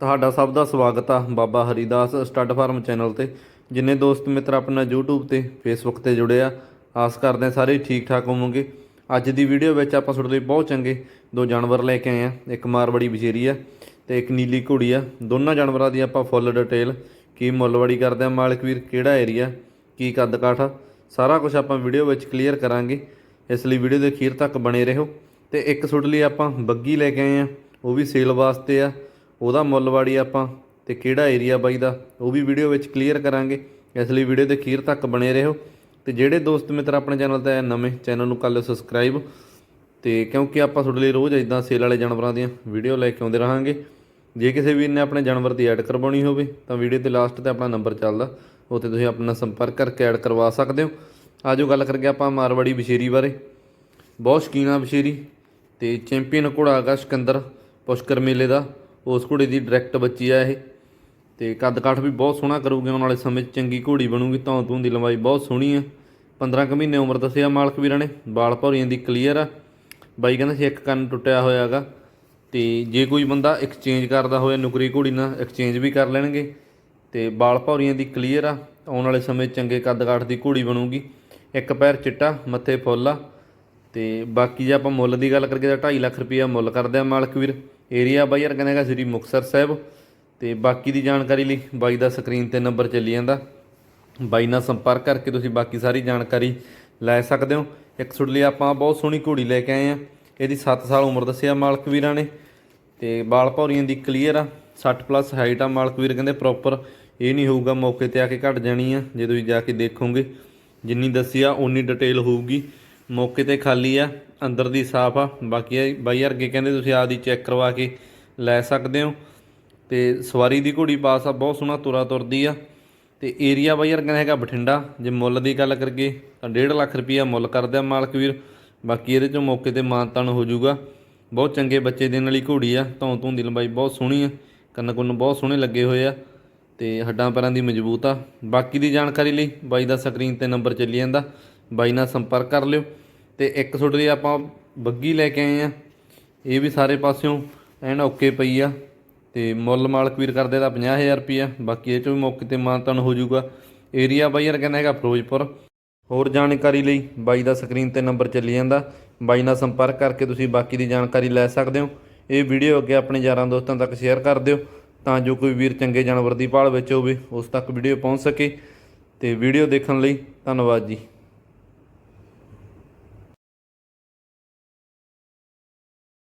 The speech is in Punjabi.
ਤੁਹਾਡਾ ਸਭ ਦਾ ਸਵਾਗਤ ਆ Baba Haridas stud farm channel ਤੇ। ਜਿੰਨੇ ਦੋਸਤ ਮਿੱਤਰ ਆਪਣਾ YouTube ਤੇ Facebook ਤੇ ਜੁੜੇ ਆ, ਆਸ ਕਰਦੇ ਹਾਂ ਸਾਰੇ ਠੀਕ ਠਾਕ ਹੋਵੋਗੇ। ਅੱਜ ਦੀ ਵੀਡੀਓ ਵਿੱਚ ਆਪਾਂ ਤੁਹਾਡੇ ਲਈ ਬਹੁਤ ਚੰਗੇ ਦੋ ਜਾਨਵਰ ਲੈ ਕੇ ਆਏ ਆ, ਇੱਕ ਮਾਰਵਾੜੀ ਬਸ਼ੇਰੀ ਆ ਤੇ ਇੱਕ ਨੀਲੀ ਘੋੜੀ ਆ। ਦੋਨਾਂ ਜਾਨਵਰਾਂ ਦੀ ਆਪਾਂ ਫੁੱਲ ਡਿਟੇਲ ਕੀ ਮੁੱਲਵਾੜੀ ਕਰਦੇ ਆ, ਮਾਲਕ ਵੀਰ ਕਿਹੜਾ ਏਰੀਆ ਕੀ ਕੱਦ ਕਾਠ ਸਾਰਾ ਕੁਝ ਆਪਾਂ ਵੀਡੀਓ ਵਿੱਚ ਕਲੀਅਰ ਕਰਾਂਗੇ। ਇਸ ਲਈ ਵੀਡੀਓ ਦੇ ਅਖੀਰ ਤੱਕ ਬਣੇ ਰਹੋ ਤੇ ਇੱਕ ਤੁਹਾਡੇ ਲਈ ਆਪਾਂ ਬੱਗੀ ਲੈ ਕੇ ਆਏ ਆ, ਉਹ ਵੀ ਸੇਲ ਵਾਸਤੇ ਆ। ਉਹਦਾ ਮੁੱਲਵਾੜੀ ਆਪਾਂ ਤੇ ਕਿਹੜਾ ਏਰੀਆ ਬਾਈ ਦਾ, ਉਹ ਵੀ ਵੀਡੀਓ ਵਿੱਚ ਕਲੀਅਰ ਕਰਾਂਗੇ। ਇਸ ਲਈ ਵੀਡੀਓ ਦੇ ਅਖੀਰ ਤੱਕ ਬਣੇ ਰਹੋ। ਤੇ ਜਿਹੜੇ ਦੋਸਤ ਮਿੱਤਰ ਆਪਣੇ ਚੈਨਲ ਤੇ ਆਏ ਨਵੇਂ ਚੈਨਲ ਨੂੰ ਕਰ ਲਿਓ ਸਬਸਕ੍ਰਾਈਬ ਤੇ ਕਿਉਂਕਿ ਆਪਾਂ ਤੁਹਾਡੇ ਲਈ ਰੋਜ਼ ਇਦਾਂ ਸੇਲ ਵਾਲੇ ਜਾਨਵਰਾਂ ਦੀਆਂ ਵੀਡੀਓ ਲੈ ਕੇ ਆਉਂਦੇ ਰਹਾਂਗੇ। ਜੇ ਕਿਸੇ ਵੀਰ ਨੇ ਆਪਣੇ ਜਾਨਵਰ ਦੀ ਐਡ ਕਰਵਾਉਣੀ ਹੋਵੇ, ਤਾਂ ਵੀਡੀਓ ਤੇ ਲਾਸਟ ਤੇ ਆਪਣਾ ਨੰਬਰ ਚੱਲਦਾ। ਉੱਥੇ ਤੁਸੀਂ ਆਪਣਾ ਸੰਪਰਕ ਕਰਕੇ ਐਡ ਕਰਵਾ ਸਕਦੇ ਹੋ। ਆਜੋ ਗੱਲ ਕਰਕੇ ਆਪਾਂ ਮਾਰਵਾੜੀ ਬਸ਼ੇਰੀ ਬਾਰੇ। ਬਹੁਤ ਸ਼ੌਕੀਨ ਆ ਬਸ਼ੇਰੀ। ਤੇ ਚੈਂਪੀਅਨ ਘੋੜਾ ਹੈਗਾ ਸਿਕੰਦਰ ਪੁਸ਼ਕਰ ਮੇਲੇ ਦਾ। ਉਸ ਘੋੜੇ ਦੀ ਡਾਇਰੈਕਟ ਬੱਚੀ ਆ ਇਹ। ਤੇ ਕੱਦ ਕਾਠ ਵੀ ਬਹੁਤ ਸੋਹਣਾ ਕਰੂਗੀ, ਆਉਣ ਵਾਲੇ ਸਮੇਂ 'ਚ ਚੰਗੀ ਘੋੜੀ ਬਣੂਗੀ ਧੌਂ ਧੂੰ ਦੀ ਲੰਬਾਈ ਬਹੁਤ ਸੋਹਣੀ ਆ। 15 ਕੁ ਮਹੀਨੇ ਉਮਰ ਦੱਸਿਆ ਮਾਲਕ ਵੀਰਾਂ ਨੇ ਬਾਲ ਭੌਰੀਆਂ ਦੀ ਕਲੀਅਰ ਆ। ਬਾਈ ਕਹਿੰਦਾ ਸੀ ਇੱਕ ਕੰਨ ਟੁੱਟਿਆ ਹੋਇਆ ਹੈਗਾ ਤੇ ਜੇ ਕੋਈ ਬੰਦਾ ਐਕਸਚੇਂਜ ਕਰਦਾ ਹੋਇਆ, ਨੁਕਰੀ ਘੋੜੀ ਨਾਲ ਐਕਸਚੇਂਜ ਵੀ ਕਰ ਲੈਣਗੇ। ਤੇ ਬਾਲ ਭੌਰੀਆਂ ਦੀ ਕਲੀਅਰ ਆ, ਆਉਣ ਵਾਲੇ ਸਮੇਂ ਚੰਗੇ ਕੱਦ ਕਾਠ ਦੀ ਘੋੜੀ ਬਣੂਗੀ। ਇੱਕ ਪੈਰ ਚਿੱਟਾ, ਮੱਥੇ ਫੁੱਲ ਆ। ਤੇ ਬਾਕੀ ਜੇ ਆਪਾਂ ਮੁੱਲ ਦੀ ਗੱਲ ਕਰੀਏ ਤਾਂ 2.5 ਲੱਖ ਰੁਪਈਆ ਮੁੱਲ ਕਰਦੇ ਆ ਮਾਲਕ ਵੀਰ। ਏਰੀਆ ਬਾਈ ਯਾਰ ਕਹਿੰਦਾ ਹੈਗਾ ਸ੍ਰੀ ਮੁਕਤਸਰ ਸਾਹਿਬ। ਤੇ ਬਾਕੀ ਦੀ ਜਾਣਕਾਰੀ ਲਈ ਬਾਈ ਦਾ ਸਕਰੀਨ ਤੇ ਨੰਬਰ ਚੱਲੀ ਜਾਂਦਾ। ਬਾਈ ਨਾਲ ਸੰਪਰਕ ਕਰਕੇ ਤੁਸੀਂ ਬਾਕੀ ਸਾਰੀ ਜਾਣਕਾਰੀ ਲੈ ਸਕਦੇ ਹੋ। ਇੱਕ ਤੁਹਾਡੇ ਲਈ, ਆਪਾਂ ਬਹੁਤ ਸੋਹਣੀ ਘੋੜੀ ਲੈ ਕੇ ਆਏ ਆ। ਇਹਦੀ 7 ਸਾਲ ਉਮਰ ਦੱਸਿਆ ਮਾਲਕ ਵੀਰਾਂ ਨੇ। ਤੇ ਬਾਲ ਭੌਰੀਆਂ ਦੀ ਕਲੀਅਰ ਆ। 60 ਪਲੱਸ ਹਾਈਟ ਆ। ਮਾਲਕ ਵੀਰ ਕਹਿੰਦੇ ਪ੍ਰੋਪਰ ਇਹ ਨਹੀਂ ਹੋਊਗਾ, ਮੌਕੇ ਤੇ ਆ ਕੇ ਘਟ ਜਾਣੀ ਆ। ਜੇ ਤੁਸੀਂ ਜਾ ਕੇ ਦੇਖੋਗੇ, ਜਿੰਨੀ ਦੱਸੀ ਆ ਉਨੀ ਡਿਟੇਲ ਹੋਊਗੀ। ਮੌਕੇ ਤੇ ਖਾਲੀ ਆ, ਅੰਦਰ ਦੀ ਸਾਫ਼ ਆ। ਬਾਕੀ ਇਹ ਬਾਈ ਅਰਗੇ ਕਹਿੰਦੇ ਤੁਸੀਂ ਆਪਦੀ ਚੈੱਕ ਕਰਵਾ ਕੇ ਲੈ ਸਕਦੇ ਹੋ। ਤੇ ਸਵਾਰੀ ਦੀ ਘੋੜੀ ਪਾਸ ਆ, ਬਹੁਤ ਸੋਹਣਾ ਤੁਰਾ ਤੁਰਦੀ ਆ। ਤੇ ਏਰੀਆ ਬਾਈ ਵਰਗਾ ਹੈਗਾ ਬਠਿੰਡਾ। ਜੇ ਮੁੱਲ ਦੀ ਗੱਲ ਕਰੀਏ ਤਾਂ 1.5 ਲੱਖ ਰੁਪਈਆ ਮੁੱਲ ਕਰਦੇ ਆ ਮਾਲਕ ਵੀਰ। ਬਾਕੀ ਇਹਦੇ ਚੋਂ ਮੌਕੇ ਤੇ ਮਾਨਤਾਨ ਹੋ ਜਾਊਗਾ। ਬਹੁਤ ਚੰਗੇ ਬੱਚੇ ਦੇਣ ਵਾਲੀ ਘੋੜੀ ਆ ਧੌਂ ਧੂੰ ਦੀ ਲੰਬਾਈ ਬਹੁਤ ਸੋਹਣੀ ਆ। ਕੰਨ ਕੁੰਨ ਬਹੁਤ ਸੋਹਣੇ ਲੱਗੇ ਹੋਏ ਆ। ਤੇ ਹੱਡਾਂ ਪੈਰਾਂ ਦੀ ਮਜ਼ਬੂਤ ਆ। ਬਾਕੀ ਦੀ ਜਾਣਕਾਰੀ ਲਈ ਬਾਈ ਦਾ ਸਕਰੀਨ ਤੇ ਨੰਬਰ ਚੱਲੀ ਜਾਂਦਾ। ਬਾਈ ਨਾਲ ਸੰਪਰਕ ਕਰ ਲਿਓ ਤੇ ਇੱਕ ਤੁਹਾਡੇ ਲਈ ਆਪਾਂ ਬੱਗੀ ਲੈ ਕੇ ਆਏ ਆ। ਇਹ ਵੀ ਸਾਰੇ ਪਾਸਿਓਂ ਐਨ ਓਕੇ ਪਈ ਆ ਤੇ ਮੁੱਲ ਮਾਲਕ ਵੀਰ ਕਰਦੇ ਦਾ 50000 ਰੁਪਿਆ ਬਾਕੀ ਇਹ ਚੋਂ ਵੀ ਮੌਕੇ ਤੇ ਮਾਨਤਨ ਹੋ ਜਾਊਗਾ। ਏਰੀਆ ਬਾਈ ਯਾਰ ਕਹਿੰਦਾ ਹੈਗਾ ਫਿਰੋਜ਼ਪੁਰ। ਹੋਰ ਜਾਣਕਾਰੀ ਲਈ ਬਾਈ ਦਾ ਸਕਰੀਨ ਤੇ ਨੰਬਰ ਚੱਲੀ ਜਾਂਦਾ। ਬਾਈ ਨਾਲ ਸੰਪਰਕ ਕਰਕੇ ਤੁਸੀਂ ਬਾਕੀ ਦੀ ਜਾਣਕਾਰੀ ਲੈ ਸਕਦੇ ਹੋ। ਇਹ ਵੀਡੀਓ ਅੱਗੇ ਆਪਣੇ ਯਾਰਾਂ ਦੋਸਤਾਂ ਤੱਕ ਸ਼ੇਅਰ ਕਰ ਦਿਓ, ਤਾਂ ਜੋ ਕੋਈ ਵੀਰ ਚੰਗੇ ਜਾਨਵਰ ਦੀ ਭਾਲ ਵਿੱਚ ਹੋਵੇ, ਉਸ ਤੱਕ ਵੀਡੀਓ ਪਹੁੰਚ ਸਕੇ। ਤੇ ਵੀਡੀਓ ਦੇਖਣ ਲਈ ਧੰਨਵਾਦ ਜੀ।